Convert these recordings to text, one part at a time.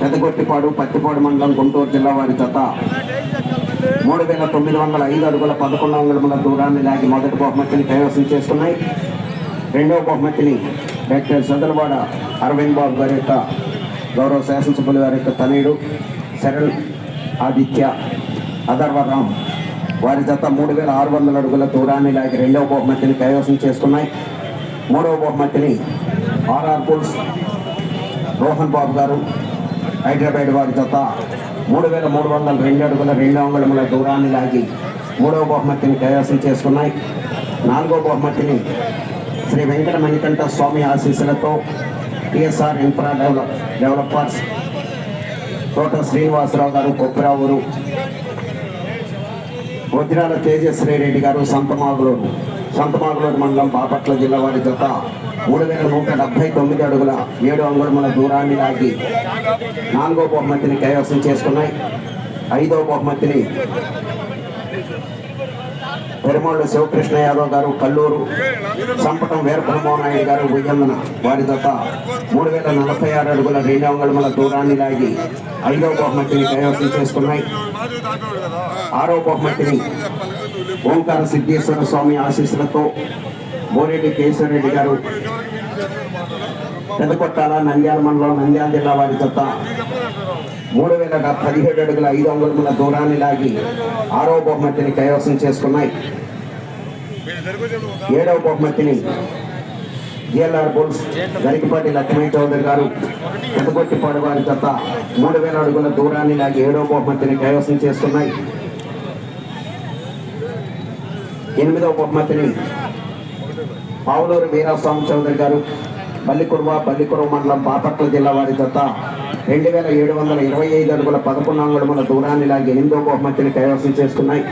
పెదగొట్టిపాడు పత్తిపాడు మండలం గుంటూరు జిల్లా వారి జత. మూడు వేల తొమ్మిది వందల ఐదు అడుగుల పదకొండు అంగుళముల దూరాన్ని లాగి మొదటి బహుమతిని కైవసం చేసుకున్నాయి. రెండవ బహుమతిని డాక్టర్ సదలవాడ అరవింద్ బాబు గారి యొక్క గౌరవ శాసనసభ్యులు గారి యొక్క తనయుడు శరణ్ ఆదిత్య అధర్వరామ్ వారి జత మూడు వేల ఆరు వందల అడుగుల దూరాన్ని లాగి రెండవ బహుమతిని కైవసం చేసుకున్నాయి. మూడవ బహుమతిని ఆర్ఆర్ పుల్స్ రోహన్ బాబు గారు హైదరాబాద్ వారి జత మూడు వేల మూడు వందల రెండు అడుగుల రెండు అంగుళముల దూరాన్ని లాగి మూడవ బహుమతిని కైవసం చేసుకున్నాయి. నాలుగో బహుమతిని శ్రీ వెంకట మణికంఠ స్వామి ఆశీస్సులతో టిఎస్ఆర్ ఇన్ఫ్రా డెవలప్ డెవలపర్స్ తోట శ్రీనివాసరావు గారు కొప్పురావురు వజ్రాల తేజశ్రీ రెడ్డి గారు సంతమాగులూరు. సంతమాగులూరు మండలం బాపట్ల జిల్లా వారి జత మూడు వేల నూట డెబ్బై తొమ్మిది అడుగుల ఏడు అంగుళముల దూరాన్ని లాగి నాలుగో బహుమతిని కైవసం చేసుకున్నాయి. ఐదో బహుమతిని పెరుమాళ్ళు శివకృష్ణ యాదవ్ గారు కల్లూరు సంపటం వీరబ్రహ్మనాయుడు గారు ఉయ్యందన వారి జత మూడు వేల నలభై ఆరు అడుగుల రెండు అంగుళముల దూరాన్ని లాగి ఐదో బహుమతిని కైవసం చేసుకున్నాయి. ఆరో బహుమతిని ఓంకార సిద్ధేశ్వర స్వామి ఆశీస్సులతో బోరెడ్డి కేశవరెడ్డి గారు పెద్దకొట్టాల నంద్యాల మండలం నంద్యాల జిల్లా వారి చెత్త మూడు వేల పదిహేడు అడుగుల ఐదు అంగుళముల దూరాన్ని లాగి ఆరో బహుమతిని కైవసం చేసుకున్నాయి. ఏడవ బహుమతిని జిఎల్ఆర్ బుల్స్ గరికపాటి లక్ష్మీ చౌదరి గారు పెద్దగొట్టిపాడు వారి చెత్త మూడు వేల అడుగుల దూరాన్ని లాగి ఏడవ బహుమతిని కైవసం చేసుకున్నాయి. ఎనిమిదవ బహుమతిని పావులూరు వీరాస్వామి చౌదరి గారు బల్లికురువ బల్లికుర్వ మండలం బాపట్ల జిల్లా వారి జత రెండు వేల ఏడు వందల ఇరవై ఐదు అడుగుల పదకొండు అంగుళముల దూరాన్ని లాగి ఎనిమిదవ బహుమతిని కైవసం చేసుకున్నాయి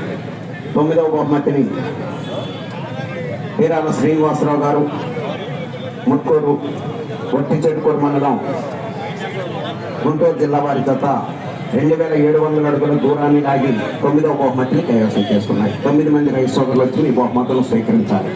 తొమ్మిదవ బహుమతిని వీరాల శ్రీనివాసరావు గారు ముట్కూరు ఒట్టి మండలం గుంటూరు జిల్లా వారి జత రెండు వేల ఏడు వందల అడుగుల దూరాన్ని లాగి తొమ్మిదవ బహుమతిని కైవసం చేసుకున్నాయి. తొమ్మిది మంది రైతు సోదరులు వచ్చి ఈ బహుమతులు స్వీకరించాలి.